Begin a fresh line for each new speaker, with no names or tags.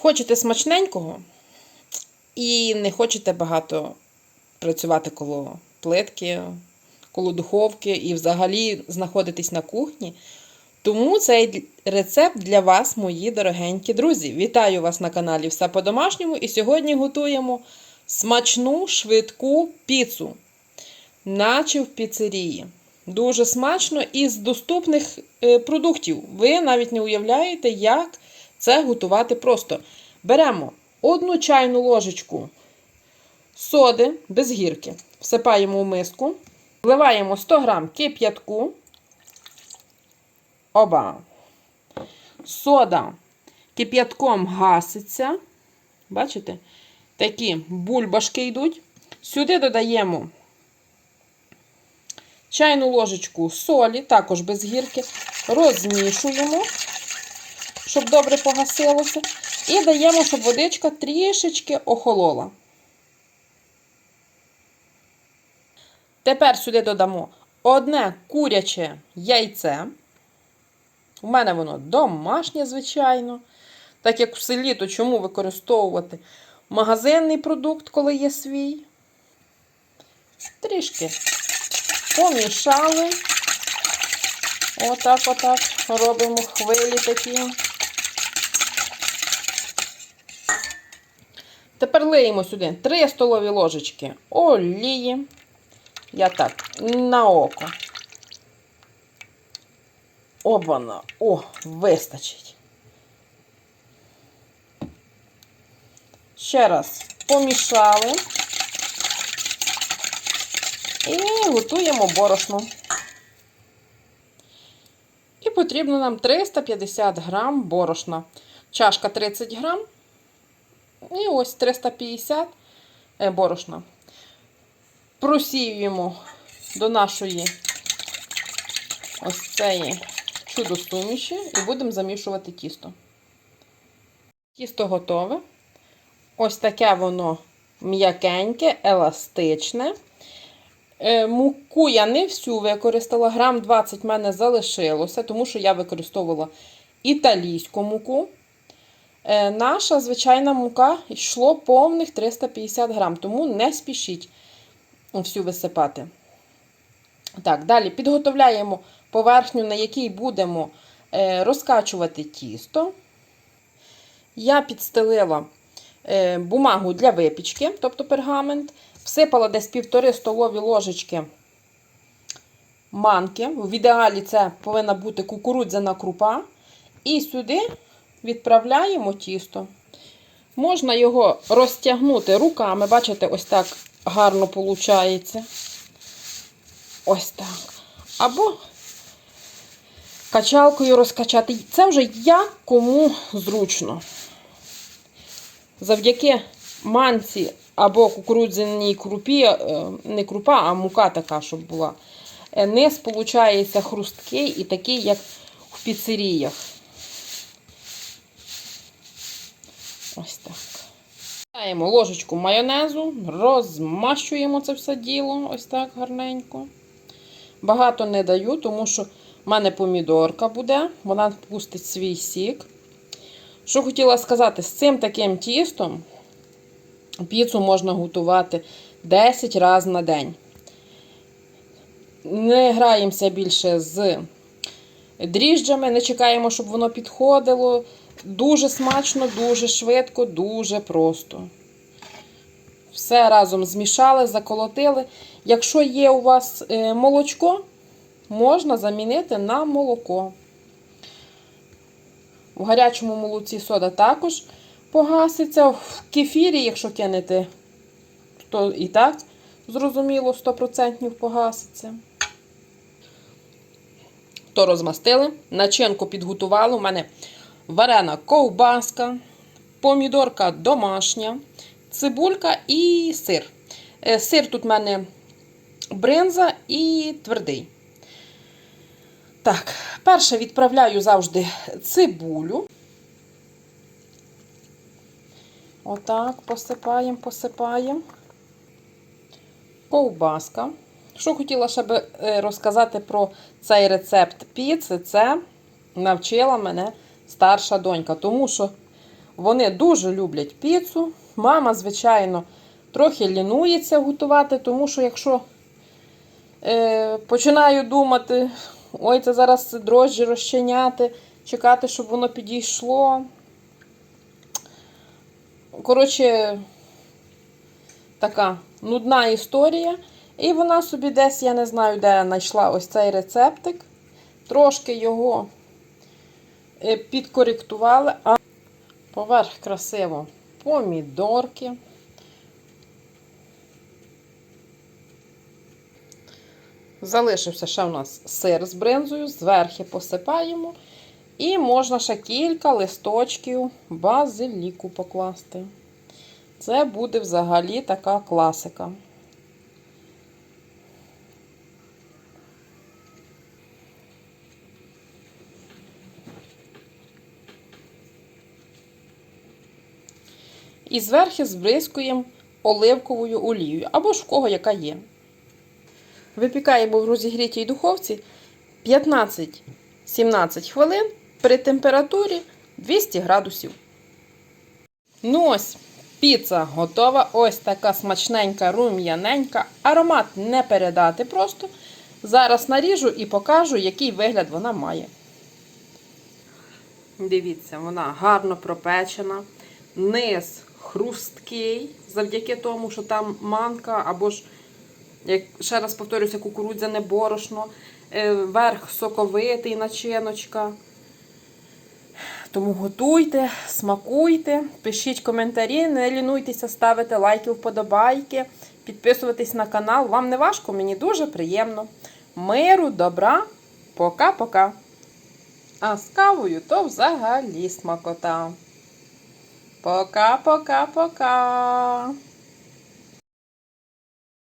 Хочете смачненького і не хочете багато працювати коло плитки, коло духовки і взагалі знаходитись на кухні. Тому цей рецепт для вас, мої дорогенькі друзі. Вітаю вас на каналі Все по-домашньому. І сьогодні готуємо смачну швидку піцу, наче в піцерії. Дуже смачно і з доступних е, продуктів. Ви навіть не уявляєте, як це готувати просто. Беремо одну чайну ложечку соди без гірки, всипаємо в миску, вливаємо 100 г кип'ятку. Оба. Сода кип'ятком гаситься. Бачите? Такі бульбашки йдуть. Сюди додаємо чайну ложечку солі, також без гірки. Розмішуємо, щоб добре погасилося. І даємо, щоб водичка трішечки охолола. Тепер сюди додамо одне куряче яйце. У мене воно домашнє, звичайно. Так як в селі, то чому використовувати магазинний продукт, коли є свій? Трішки помішали. Отак, отак. Робимо хвилі такі. Тепер лиємо сюди 3 столові ложечки олії. Я так, на око. Обана. О, вистачить. Ще раз помішали. І готуємо борошно. І потрібно нам 350 грам борошна. Чашка 30 грам. І ось 350 борошна. Просіюємо до нашої ось цієї чудо-суміші і будемо замішувати тісто. Тісто готове. Ось таке воно м'якеньке, еластичне. Е, муку я не всю використала, грам 20 в мене залишилося, тому що я використовувала італійську муку. Е, наша звичайна мука йшло повних 350 грам, тому не спішіть всю висипати. Так, далі підготовляємо поверхню, на якій будемо е, розкачувати тісто. Я підстелила е, бумагу для випічки, тобто пергамент, всипала десь півтори столові ложечки манки. В ідеалі це повинна бути кукурудзяна крупа. І сюди відправляємо тісто. Можна його розтягнути руками, бачите, ось так гарно виходить. Ось так. Або качалкою розкачати. Це вже як кому зручно. Завдяки манці або кукурудзяній крупі, е, не крупа, а мука така, щоб була. е, Низ виходить хрусткий і такий, як в піцеріях. Ось так. Даємо ложечку майонезу, розмащуємо це все діло, ось так гарненько. Багато не даю, тому що в мене помідорка буде, вона пустить свій сік. Що хотіла сказати, з цим таким тістом піцу можна готувати 10 разів на день. Не граємося більше з дріжджами, не чекаємо, щоб воно підходило. Дуже смачно, дуже швидко, дуже просто. Все разом змішали, заколотили. Якщо є у вас е, молочко, можна замінити на молоко. В гарячому молоці сода також погаситься. В кефірі, якщо кинете, то і так, зрозуміло, 100% погаситься. То розмастили, начинку підготували. У мене варена ковбаска, помідорка домашня, цибулька і сир. Е, Сир тут в мене бринза і твердий. Так, перше відправляю завжди цибулю. Отак, посипаємо, посипаємо. Ковбаска. Що хотіла ще е, розказати про цей рецепт піци, це навчила мене старша донька. Тому що Вони дуже люблять піцу. Мама, звичайно, трохи лінується готувати, тому що якщо е, починаю думати, ой, це зараз дрожжі розчиняти, чекати, щоб воно підійшло. Коротше, така нудна історія. І вона собі десь, я не знаю, де знайшла ось цей рецептик. Трошки його підкоректували, а поверх красиво помідорки. Залишився ще у нас сир з бринзою, зверху посипаємо. І можна ще кілька листочків базиліку покласти. Це буде взагалі така класика. І зверху збризкуємо оливковою олією, або ж в кого яка є. Випікаємо в розігрітій духовці 15-17 хвилин при температурі 200 градусів. Ну ось, піца готова. Ось така смачненька, рум'яненька. Аромат не передати просто. Зараз наріжу і покажу, який вигляд вона має. Дивіться, вона гарно пропечена. Низ хрусткий, завдяки тому, що там манка, або ж, як ще раз повторюся, кукурудзяне борошно, Е, верх соковитий начиночка. Тому готуйте, смакуйте, пишіть коментарі, не лінуйтеся ставити лайки, вподобайки, підписуватись на канал. Вам не важко, мені дуже приємно. Миру, добра, пока-пока. А з кавою то взагалі смакота. Пока-пока-пока.